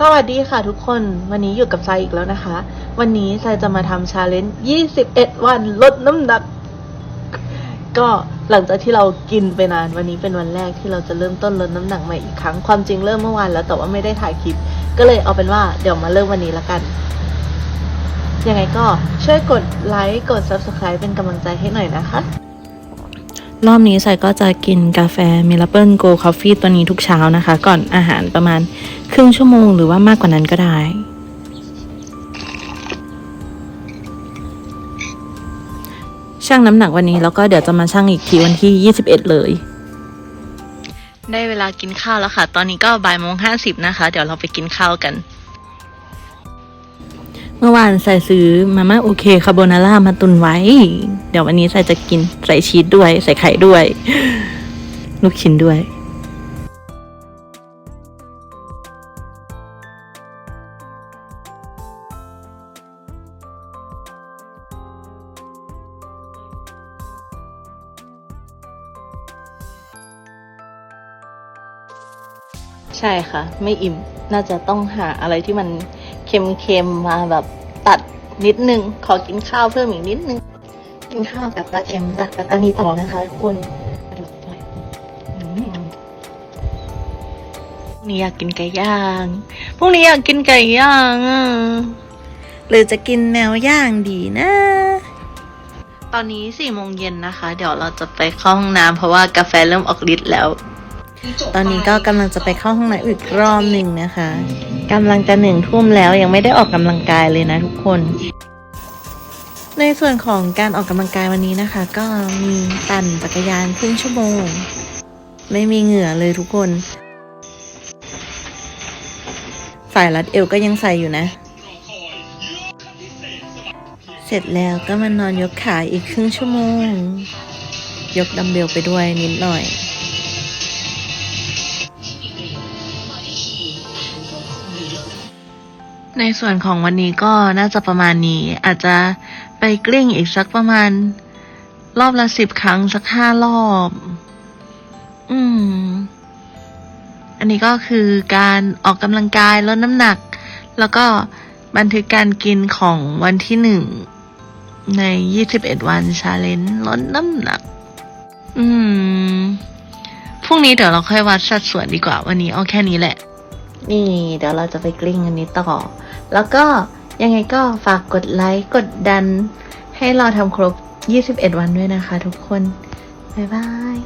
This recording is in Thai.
สวัสดีค่ะทุกคนวันนี้อยู่กับไซอีกแล้วนะคะ วันนี้ไซจะมาทำชาเลนจ์ 21 วันลดน้ำหนัก ก็หลังจากที่เรากินไปนานวันนี้เป็นวันแรกที่เราจะเริ่มต้นลดน้ำหนักใหม่อีกครั้งความจริงเริ่มเมื่อวานแล้วแต่ว่าไม่ได้ถ่ายคลิป ก็เลยเอาเป็นว่าเดี๋ยวมาเริ่มวันนี้ละกัน ยังไงก็ช่วยกดไลค์กด Subscribe เป็นกำลังใจให้หน่อยนะคะ รอบนี้ใส่ก็จะกินกาแฟมิลเปิลโกคอฟฟี่ตัวนี้ทุกเช้านะคะ ก่อนอาหารประมาณครึ่งชั่วโมงหรือว่ามากกว่านั้นก็ได้ชั่งน้ำหนักวันนี้แล้วก็เดี๋ยวจะมาชั่งอีกทีวันที่ 21 เลย ได้เวลากินข้าวแล้วค่ะ ตอนนี้ก็บ่ายโมงห้าสิบนะคะ เดี๋ยวเราไปกินข้าวกัน เมื่อวานใส่ซื้อมาม่าโอเคคาโบนาร่ามาตุนไว้ เดี๋ยววันนี้ใส่จะกินใส่ชีสด้วย ใส่ไข่ด้วย ลูกชิ้นด้วยใช่ค่ะ ไม่อิ่ม น่าจะต้องหาอะไรที่มัน เค็มๆมาแบบตัดนิดนึง ขอกินข้าวเพิ่มอีกนิดนึง กินข้าวกับปลาเค็มจากปัตตานีต่อนะคะทุกคนกระดูกด้วยอืมพรุ่งนี้อยากกินไก่ย่าง พรุ่งนี้อยากกินไก่ย่างอะหรือจะกินแมวย่างดีนะ ตอนนี้สี่โมงเย็นนะคะ เดี๋ยวเราจะไปเข้าห้องน้ำเพราะว่ากาแฟเริ่มออกฤทธิ์แล้ว ตอนนี้ก็กำลังจะไปเข้าห้องน้ำอีกรอบหนึ่งนะคะกำลังจะหนึ่งทุ่มแล้วยังไม่ได้ออกกำลังกายเลยนะทุกคน ในส่วนของการออกกำลังกายวันนี้นะคะ ก็มีปั่นจักรยานครึ่งชั่วโมง ไม่มีเหงื่อเลยทุกคน ฝ่ายรัดเอวก็ยังใส่อยู่นะ เสร็จแล้วก็มานอนยกขาอีกครึ่งชั่วโมง ยกดัมเบลไปด้วยนิดหน่อย ในส่วนของวันนี้ก็น่าจะประมาณนี้ อาจจะไปกลิ้งอีกสักประมาณ รอบละสิบครั้งสักห้ารอบ อืม อันนี้ก็คือการออกกำลังกายลดน้ำหนัก แล้วก็บันทึกการกินของวันที่หนึ่งในยี่สิบเอ็ดวันชาเลนจ์ลดน้ำหนัก อืม พรุ่งนี้เดี๋ยวเราค่อยวัดสัดส่วนดีกว่า วันนี้เอาแค่นี้แหละ นี่เดี๋ยวเราจะไปกลิ้งอันนี้ต่อ แล้วก็ยังไงก็ฝากกดไลค์กดดัน ให้เราทำครบ 21 วันด้วยนะคะทุกคน บ๊ายบาย